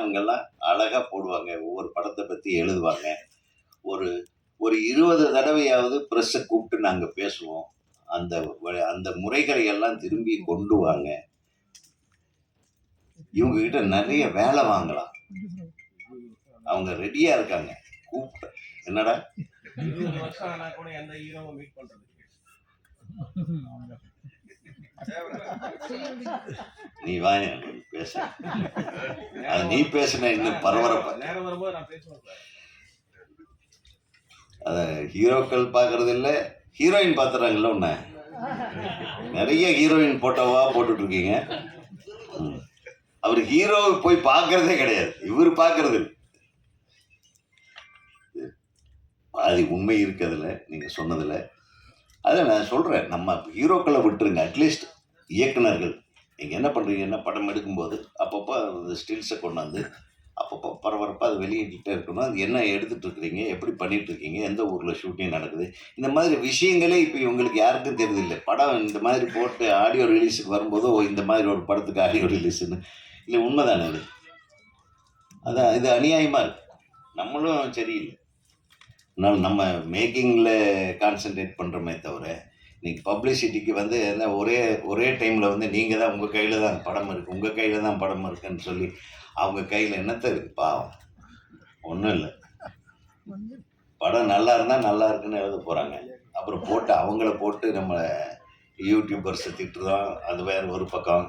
அவங்கெல்லாம் அழகாக போடுவாங்க. ஒவ்வொரு படத்தை பற்றி எழுதுவாங்க. ஒரு ஒரு இருபது தடவையாவது ப்ரெஸ்ஸை கூப்பிட்டு நாங்கள் பேசுவோம். அந்த அந்த முறைகளை எல்லாம் திரும்பி கொண்டு வாங்க. இவங்க கிட்ட நிறைய வேலை வாங்கலாம். அவங்க ரெடியாக இருக்காங்க. கூப்பிட்டு என்னடா? நீ வாங்க பேச. அது நீ பேசுன இன்னும் பரபரப்பா. அதை ஹீரோக்கள் பார்க்கறது இல்லை ஹீரோயின் பார்த்துறாங்கல்ல உன்னை? நிறைய ஹீரோயின் போட்டோவா போட்டுட்டு இருக்கீங்க. அவர் ஹீரோவை போய் பார்க்கறதே கிடையாது. இவர் பார்க்கறது. பாதி உண்மை இருக்கு அதுல நீங்க சொன்னதுல. அதை நான் சொல்றேன் நம்ம ஹீரோக்களை விட்டுருங்க அட்லீஸ்ட் இயக்குனர்கள் நீங்கள் என்ன பண்ணுறீங்கன்னா படம் எடுக்கும்போது அப்பப்போ அந்த ஸ்டில்ஸை கொண்டாந்து அப்பப்போ பரபரப்பாக அது வெளியிட்டுட்டே இருக்கணும். அது என்ன எடுத்துகிட்டுருக்குறீங்க எப்படி பண்ணிகிட்ருக்கீங்க இருக்கீங்க? எந்த ஊரில் ஷூட்டிங் நடக்குது? இந்த மாதிரி விஷயங்களே இப்போ இவங்களுக்கு யாருக்கும் தெரியதில்லை படம் இந்த மாதிரி போட்டு ஆடியோ ரிலீஸுக்கு வரும்போதோ ஓ இந்த மாதிரி ஒரு படத்துக்கு ஆடியோ ரிலீஸுன்னு இல்லை உண்மைதானே இது? அதான் இது அநியாயமாக இருக்குது நம்மளும் சரியில்லை. அதனால் நம்ம மேக்கிங்கில் கான்சென்ட்ரேட் பண்ணுறோமே தவிர இன்னைக்கு பப்ளிசிட்டிக்கு வந்து என்ன ஒரே ஒரே டைமில் வந்து நீங்கள் தான் உங்கள் கையில் தான் படம் இருக்குது உங்கள் கையில் தான் படம் இருக்குன்னு சொல்லி அவங்க கையில் என்னத்த இருக்குது பாவம். ஒன்றும் இல்லை. படம் நல்லா இருந்தால் நல்லா இருக்குன்னு எழுத போகிறாங்க அப்புறம் போட்டு அவங்கள போட்டு நம்ம யூடியூபர்ஸை திட்டுறோம். அது வேற ஒரு பக்கம்.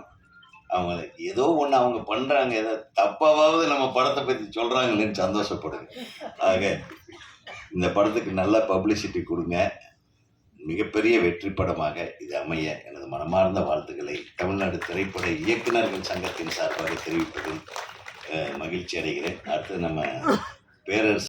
அவங்க ஏதோ ஒன்று அவங்க பண்ணுறாங்க ஏதோ தப்பாவது நம்ம படத்தை பற்றி சொல்கிறாங்களேன்னு சந்தோஷப்படுங்க. ஆக இந்த படத்துக்கு நல்ல பப்ளிசிட்டி கொடுங்க. மிகப்பெரிய வெற்றி படமாக இது அமைய எனது மனமார்ந்த வாழ்த்துக்களை தமிழ்நாடு திரைப்பட இயக்குநர்கள் சங்கத்தின் சார்பாக தெரிவிப்பதில் மகிழ்ச்சி அடைகிறேன். அடுத்து நம்ம பேரரசு